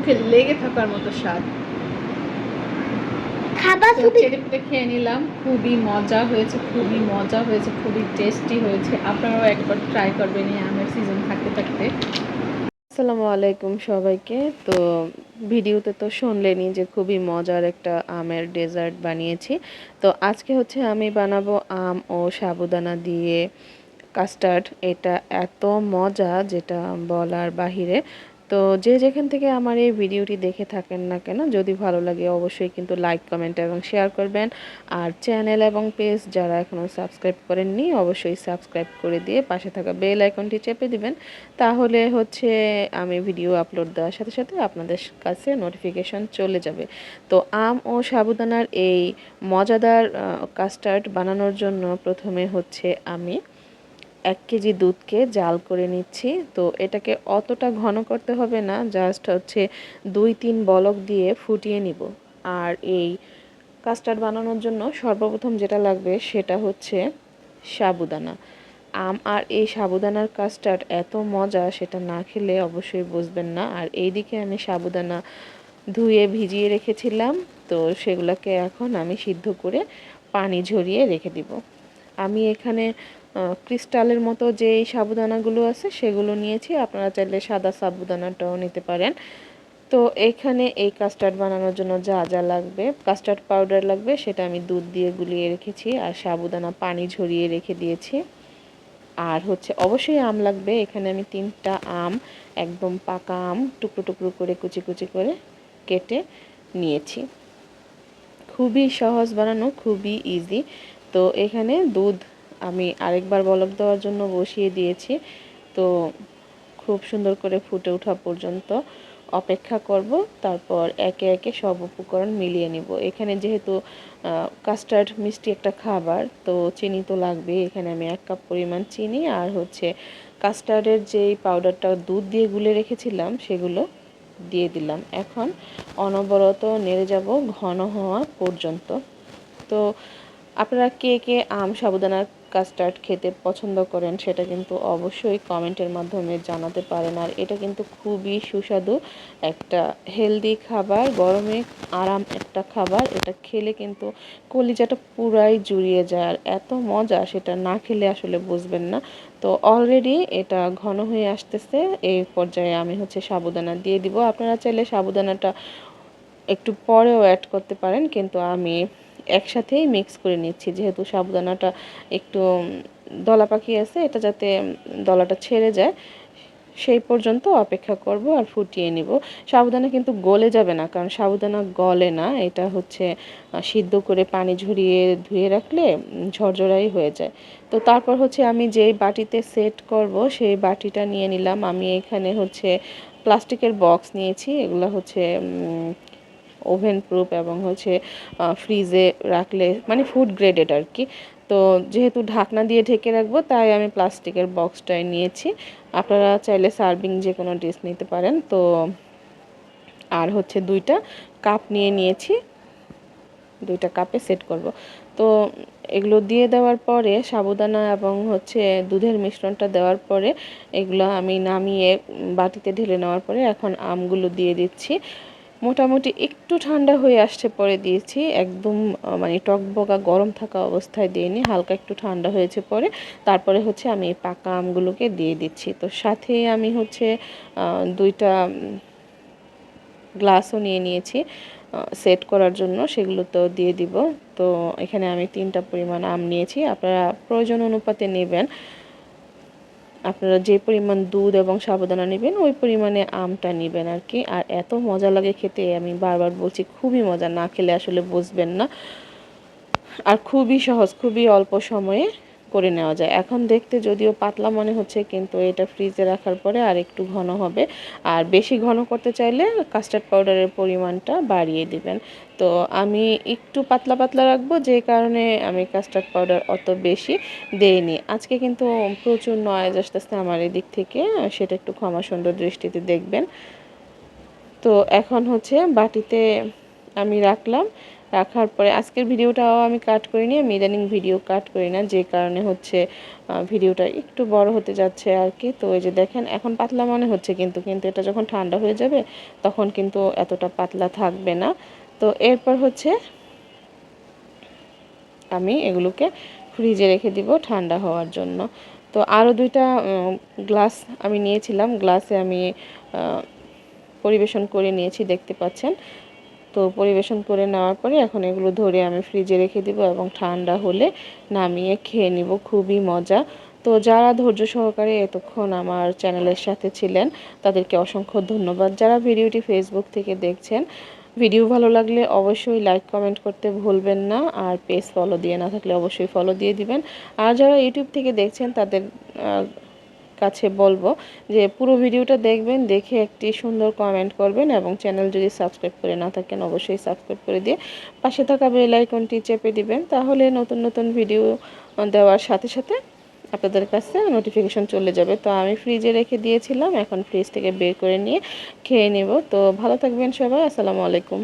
মুখে লেগে থাকার মতো স্বাদ। খাবার খেয়ে নিলাম। খুবই মজা হয়েছে খুবই মজা হয়েছে খুবই টেস্টি হয়েছে। আপনারাও একবার ট্রাই করবেন এই আমের সিজন থাকতে থাকতে। আসসালামু আলাইকুম সবাইকে। তো ভিডিওতে তো শুনলেনই যে খুবই মজার একটা আমের ডেজার্ট বানিয়েছি। তো আজকে হচ্ছে আমি বানাবো আম ও সাবুদানা দিয়ে কাস্টার্ড এটা এত মজা যেটা বলার বাহিরে। তো যে যেখান থেকে আমার এই ভিডিওটি দেখে থাকেন না কেন, যদি ভালো লাগে অবশ্যই কিন্তু লাইক কমেন্ট এবং শেয়ার করবেন। আর চ্যানেল এবং পেজ যারা এখনও সাবস্ক্রাইব করেননি, অবশ্যই সাবস্ক্রাইব করে দিয়ে পাশে থাকা বেল আইকনটি চেপে দিবেন। তাহলে হচ্ছে আমি ভিডিও আপলোড দেওয়ার সাথে সাথে আপনাদের কাছে নোটিফিকেশন চলে যাবে। তো আম ও সাবুদানার এই মজাদার কাস্টার্ড বানানোর জন্য প্রথমে হচ্ছে আমি এক কেজি দুধকে জাল করে নিচ্ছি। তো এটাকে অতটা ঘন করতে হবে না জাস্ট হচ্ছে দুই তিন বলক দিয়ে ফুটিয়ে নিব। আর এই কাস্টার্ড বানানোর জন্য সর্বপ্রথম যেটা লাগবে সেটা হচ্ছে সাবুদানা। আম আর এই সাবুদানার কাস্টার্ড এত মজা, সেটা না খেলে অবশ্যই বুঝবেন না। আর এইদিকে আমি সাবুদানা ধুয়ে ভিজিয়ে রেখেছিলাম, তো সেগুলোকে এখন আমি সিদ্ধ করে পানি ঝরিয়ে রেখে দিব। আমি এখানে ক্রিস্টালের মতো যে সাবুদানাগুলো আছে, সেগুলো নিয়েছি। আপনারা চাইলে সাদা সাবুদানাটাও নিতে পারেন। তো এখানে এই কাস্টার্ড বানানোর জন্য যা যা লাগবে, কাস্টার্ড পাউডার লাগবে, সেটা আমি দুধ দিয়ে গুলিয়ে রেখেছি আর সাবুদানা পানি ঝরিয়ে রেখে দিয়েছি। আর হচ্ছে অবশ্যই আম লাগবে। এখানে আমি তিনটা আম, একদম পাকা আম, টুকরো টুকরো করে, কুচি কুচি করে কেটে নিয়েছি। খুবই সহজ বানানো, খুবই ইজি তো এখানে দুধ আমি আরেকবার বলক দেওয়ার জন্য বসিয়ে দিয়েছি। তো খুব সুন্দর করে ফুটে ওঠা পর্যন্ত অপেক্ষা করব। তারপর একে একে সব উপকরণ মিলিয়ে নিব। এখানে যেহেতু কাস্টার্ড মিষ্টি একটা খাবার, তো চিনি তো লাগবে। এখানে আমি এক কাপ পরিমাণ চিনি আর হচ্ছে কাস্টার্ডের যেই পাউডারটা দুধ দিয়ে গুলে রেখেছিলাম, সেগুলো দিয়ে দিলাম। এখন অনবরত নেড়ে যাব ঘন হওয়া পর্যন্ত। তো আপনারা কে কে আম সাবুদানার কাস্টার্ড খেতে পছন্দ করেন, সেটা কিন্তু অবশ্যই কমেন্টের মাধ্যমে জানাতে পারেন। আর এটা কিন্তু খুবই সুস্বাদু একটা হেলদি খাবার, গরমে আরাম একটা খাবার। এটা খেলে কিন্তু কলিজাটা পুরাই জুড়িয়ে যায়। আর এত মজা সেটা না খেলে আসলে বুঝবেন না। তো অলরেডি এটা ঘন হয়ে আসতেছে। এই পর্যায়ে আমি হচ্ছে সাবুদানা দিয়ে দিব। আপনারা চাইলে সাবুদানাটা একটু পরেও অ্যাড করতে পারেন। কিন্তু আমি একসাথেই মিক্স করে নিচ্ছি। যেহেতু সাবুদানাটা একটু দলা পাখি আছে, এটা যাতে দলাটা ছেড়ে যায়, সেই পর্যন্ত অপেক্ষা করব আর ফুটিয়ে নিব। সাবুদানা কিন্তু গলে যাবে না, কারণ সাবুদানা গলে না, এটা হচ্ছে সিদ্ধ করে পানি ঝরিয়ে ধুয়ে রাখলে ঝরঝরাই হয়ে যায়। তো তারপর হচ্ছে আমি যেই বাটিতে সেট করব, সেই বাটিটা নিয়ে নিলাম। আমি এখানে হচ্ছে, প্লাস্টিকের বক্স নিয়েছি, এগুলো হচ্ছে ওভেন প্রুফ এবং হচ্ছে ফ্রিজে রাখলে মানে ফুড গ্রেডেড আর কি। তো যেহেতু ঢাকনা দিয়ে ঢেকে রাখব, তাই আমি প্লাস্টিকের বক্সটাই নিয়েছি। আপনারা চাইলে সার্ভিং যে কোনো ডিশ নিতে পারেন। তো আর হচ্ছে দুইটা কাপ নিয়ে নিয়েছি। দুইটা কাপে সেট করব। তো এগুলো দিয়ে দেওয়ার পরে, সাবুদানা এবং হচ্ছে দুধের মিশ্রণটা দেওয়ার পরে, এগুলো আমি নামিয়ে বাটিতে ঢেলে নেওয়ার পরে এখন আমগুলো দিয়ে দিচ্ছি। মোটামুটি একটু ঠান্ডা হয়ে আসছে পরে দিয়েছি। একদম মানে টকবগা গরম থাকা অবস্থায় দিইনি, হালকা একটু ঠান্ডা হয়েছে পরে। তারপরে হচ্ছে আমি পাকা আমগুলোকে দিয়ে দিচ্ছি। তো সাথে আমি হচ্ছে দুইটা গ্লাসও নিয়ে নিয়েছি সেট করার জন্য। সেগুলো তো দিয়ে দিব। তো এখানে আমি তিনটা পরিমাণ আম নিয়েছি। আপনারা প্রয়োজন অনুপাতে নেবেন। আপনারা যে পরিমাণ দুধ এবং সাবধানা নেবেন, ওই পরিমাণে আমটা নেবেন আর কি আর এত মজা লাগে খেতে, আমি বারবার বলছি, খুবই মজা, না খেলে আসলে বুঝবেন না। আর খুবই সহজ, খুবই অল্প সময়ে করে নেওয়া যায়। এখন দেখতে যদিও পাতলা মনে হচ্ছে, কিন্তু এটা ফ্রিজে রাখার পরে আর একটু ঘন হবে। আর বেশি ঘন করতে চাইলে কাস্টার্ড পাউডারের পরিমাণটা বাড়িয়ে দিবেন। তো আমি একটু পাতলা পাতলা রাখব, যে কারণে আমি কাস্টার্ড পাউডার অত বেশি দেইনি। আজকে কিন্তু প্রচুর নয়েজ আসতেছে আমার এদিক থেকে, সেটা একটু ক্ষমা সুন্দর দৃষ্টিতে দেখবেন। তো এখন হচ্ছে বাটিতে আমি রাখলাম। রাখার পরে আজকের ভিডিওটাও আমি কাট করিনি, আমি ইদানিং ভিডিও কাট করি না, যে কারণে হচ্ছে ভিডিওটা একটু বড় হতে যাচ্ছে আর কি তো এই যে দেখেন, এখন পাতলা মনে হচ্ছে কিন্তু কিন্তু এটা যখন ঠান্ডা হয়ে যাবে, তখন কিন্তু এতটা পাতলা থাকবে না। তো এরপর হচ্ছে, আমি এগুলোকে ফ্রিজে রেখে দিব ঠান্ডা হওয়ার জন্য। তো আরও দুইটা গ্লাস আমি নিয়েছিলাম। গ্লাসে আমি পরিবেশন করে নিয়েছি, দেখতে পাচ্ছেন। তো পরিবেশন করে নেওয়ার পরে এখন এগুলো ধরে আমি ফ্রিজে রেখে দিব এবং ঠান্ডা হলে নামিয়ে খেয়ে নিব। খুবই মজা। তো যারা ধৈর্য সহকারে এতক্ষণ আমার চ্যানেলের সাথে ছিলেন, তাদেরকে অসংখ্য ধন্যবাদ। যারা ভিডিওটি ফেসবুক থেকে দেখছেন, ভিডিও ভালো লাগলে অবশ্যই লাইক কমেন্ট করতে ভুলবেন না। আর পেজ ফলো দিয়ে না থাকলে অবশ্যই ফলো দিয়ে দিবেন। আর যারা ইউটিউব থেকে দেখছেন, তাদের কাছে বলব যে পুরো ভিডিওটা দেখবেন, দেখে একটি সুন্দর কমেন্ট করবেন এবং চ্যানেল যদি সাবস্ক্রাইব করে না থাকেন অবশ্যই সাবস্ক্রাইব করে দিয়ে পাশে থাকা বেল আইকনটি চেপে দিবেন, তাহলে নতুন নতুন ভিডিও দেওয়ার সাথে সাথে আপনাদের কাছে নোটিফিকেশন চলে যাবে। তো আমি ফ্রিজে রেখে দিয়েছিলাম, এখন ফ্রিজ থেকে বের করে নিয়ে খেয়ে নেব। তো ভালো থাকবেন সবাই, আসসালামু আলাইকুম।